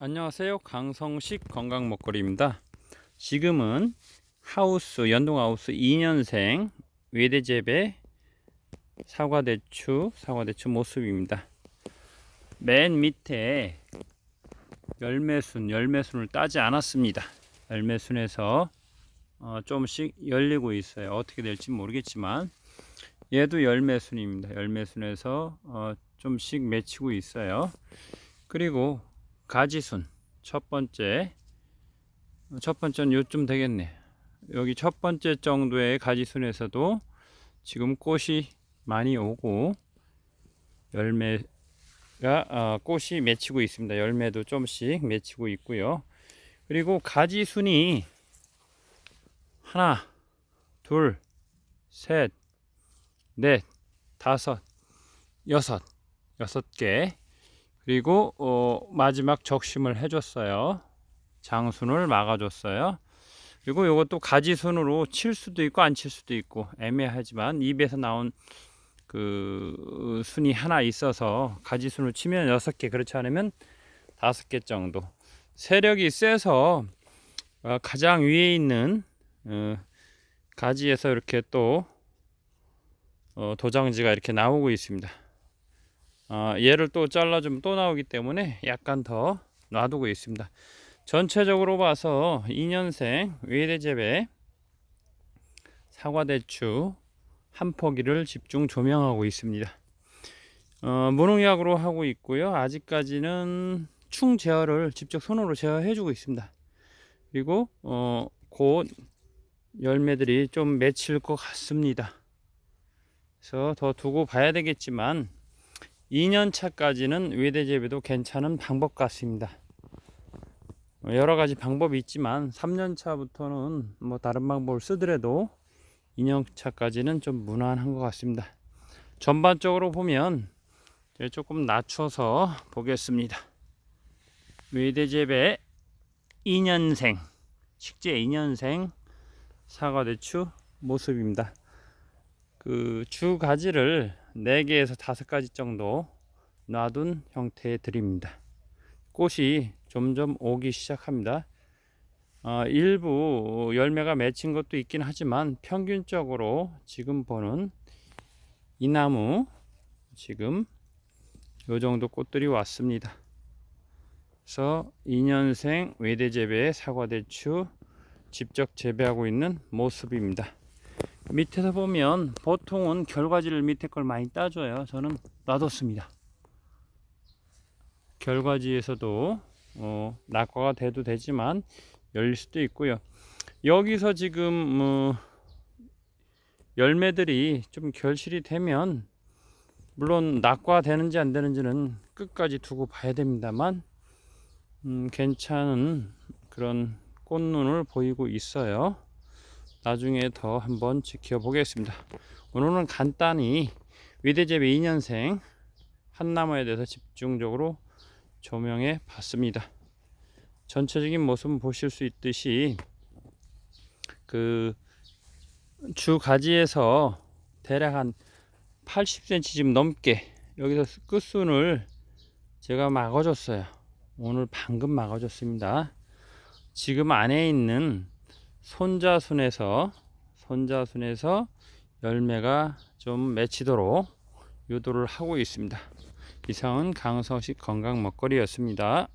안녕하세요. 강성식 건강 먹거리입니다. 지금은 하우스 연동 하우스 2년생 외대 재배 사과 대추 사과 대추 모습입니다. 맨 밑에 열매순 열매순을 따지 않았습니다. 열매순에서 어, 조금씩 열리고 있어요. 어떻게 될지 모르겠지만 얘도 열매순입니다. 열매순에서 어, 좀씩 맺히고 있어요. 그리고 가지순. 첫 번째 첫 번째는 요쯤 되겠네. 여기 첫 번째 정도의 가지순에서도 지금 꽃이 많이 오고 열매가 어, 꽃이 맺히고 있습니다. 열매도 좀씩 맺히고 있고요. 그리고 가지순이 하나 둘셋넷 다섯 여섯 여섯 개 그리고 어, 마지막 적심을 해줬어요. 장순을 막아줬어요. 그리고 이것도 가지순으로 칠 수도 있고 안 칠 수도 있고 애매하지만 입에서 나온 그 순이 하나 있어서 가지순을 치면 여섯 개 그렇지 않으면 다섯 개 정도. 세력이 세서 어, 가장 위에 있는 어, 가지에서 이렇게 또 어, 도장지가 이렇게 나오고 있습니다. 어, 얘를 또 잘라주면 또 나오기 때문에 약간 더 놔두고 있습니다. 전체적으로 봐서 2년생 외대재배 사과대추 한 포기를 집중 조명하고 있습니다. 어, 무농약으로 하고 있고요. 아직까지는 충 제어를 직접 손으로 제어해 주고 있습니다. 그리고 어, 곧 열매들이 좀 맺힐 것 같습니다. 그래서 더 두고 봐야 되겠지만 2년 차까지는 외대 재배도 괜찮은 방법 같습니다. 여러 가지 방법이 있지만 3년 차부터는 뭐 다른 방법을 쓰더라도 2년 차까지는 좀 무난한 것 같습니다. 전반적으로 보면 조금 낮춰서 보겠습니다. 외대 재배 2년생 식재 2년생 사과대추 모습입니다. 그 주 가지를 4개에서 5가지 정도 놔둔 형태의 들입니다. 꽃이 점점 오기 시작합니다. 어, 일부 열매가 맺힌 것도 있긴 하지만 평균적으로 지금 보는 이 나무 지금 요 정도 꽃들이 왔습니다. 그래서 2년생 외대 재배의 사과 대추 직접 재배하고 있는 모습입니다. 밑에서 보면 보통은 결과지를 밑에 걸 많이 따줘요. 저는 놔뒀습니다. 결과지에서도 어, 낙과가 돼도 되지만 열릴 수도 있고요. 여기서 지금 어, 열매들이 좀 결실이 되면 물론 낙과 되는지 안 되는지는 끝까지 두고 봐야 됩니다만 음, 괜찮은 그런 꽃눈을 보이고 있어요. 나중에 더 한번 지켜보겠습니다. 오늘은 간단히 위대재배 2년생 한나무에 대해서 집중적으로 조명해 봤습니다. 전체적인 모습은 보실 수 있듯이 그 주 가지에서 대략 한 80cm 좀 넘게 여기서 끝순을 제가 막아줬어요. 오늘 방금 막아줬습니다. 지금 안에 있는 손자순에서 손자순에서 열매가 좀 맺히도록 유도를 하고 있습니다. 이상은 강서식 건강 먹거리였습니다.